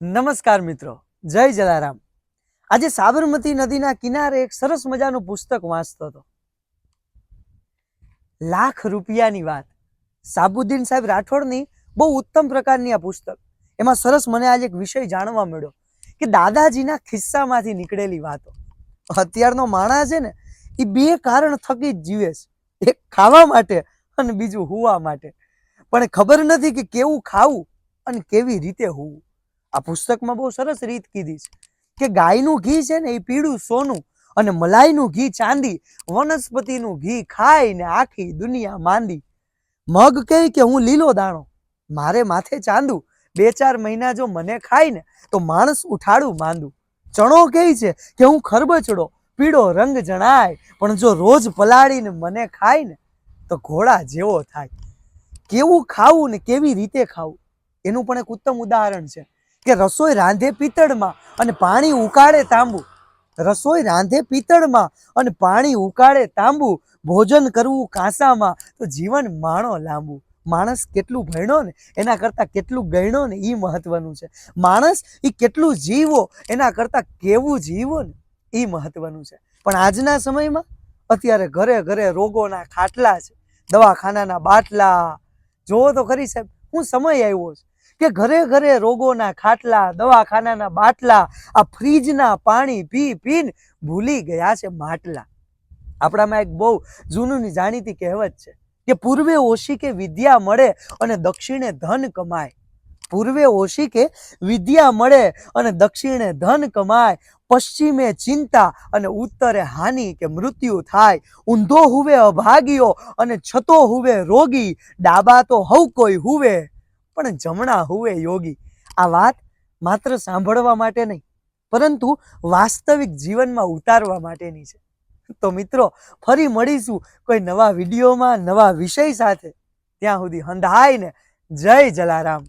નમસ્કાર મિત્રો, જય જલારામ. આજે સાબરમતી નદીના કિનારે એક સરસ મજાનું પુસ્તક વાંચતો હતો. લાખ રૂપિયાની વાત. સાબુદ્દીન સાહેબ રાઠોડની બહુ ઉત્તમ પ્રકારની આ પુસ્તક. એમાં સરસ મને આજે એક વિષય જાણવા મળ્યો કે દાદાજીના ખિસ્સામાંથી નીકળેલી વાતો. અત્યારનો માણસ છે ને, એ બે કારણ થકી જ જીવે છે. એક ખાવા માટે અને બીજું હુવા માટે. પણ ખબર નથી કે કેવું ખાવું અને કેવી રીતે હોવું. આ પુસ્તકમાં બહુ સરસ રીત કીધી છે કે ગાયનું ઘી છે ને એ પીળું સોનું અને મલાઈનું ઘી ચાંદી, વનસ્પતિનું ઘી ખાઈને આખી દુનિયા માંદી. મગ કહે કે હું લીલો દાણો, મારે માથે ચાંદું, બે ચાર મહિના જો મને ખાય ને તો માણસ ઉઠાડું માંદું. ચણો કહે છે કે હું ખરબચડો, પીળો રંગ જણાય, પણ જો રોજ પલાળીને મને ખાય ને તો ઘોડા જેવો થાય. કેવું ખાવું ને કેવી રીતે ખાવું? એનું પણ એક ઉત્તમ ઉદાહરણ છે. કે રસોઈ રાંધે પિત્તળમાં અને પાણી ઉકાળે તાંબુ. રસોઈ રાંધે પિત્તળમાં અને પાણી ઉકાળે તાંબુ. ભોજન કરવું કાંસામાં તો જીવન માણો લાંબુ. માણસ કેટલું ભણ્યો ને, એના કરતાં કેટલું ગણ્યો ને એ મહત્વનું છે. માણસ એ કેટલું જીવો, એના કરતાં કેવું જીવો ને એ મહત્વનું છે. પણ આજના સમયમાં અત્યારે ઘરે ઘરે રોગોના ખાટલા છે, દવાખાનાના બાટલા. જોવો તો ખરી સાહેબ, હું સમય આવ્યો છે. કે ઘરે ઘરે રોગોના ખાટલા, દવાખાનાના બાટલા, આ ફ્રીજના પાણી પી પીને ભૂલી ગયા છે માટલા. આપણામાં એક બહુ જૂનું જાણીતી કહેવત છે કે પૂર્વે ઓશિકે વિદ્યા મળે અને દક્ષિણે ધન કમાય. પૂર્વે ઓશિકે વિદ્યા મળે અને દક્ષિણે ધન કમાય. પશ્ચિમે ચિંતા અને ઉત્તરે હાનિ કે મૃત્યુ થાય. ઊંધો હુવે અભાગીઓ અને છતો હુવે રોગી. ડાબા તો હવ કોઈ હુવે. પણ જમણા હુએ યોગી. આ વાત માત્ર સાંભળવા માટે નહીં, પરંતુ વાસ્તવિક જીવનમાં ઉતારવા માટેની છે. તો મિત્રો, ફરી મળીશું કોઈ નવા વિડીયોમાં, નવા વિષય સાથે. ત્યાં સુધી હંધાઈને જય જલારામ.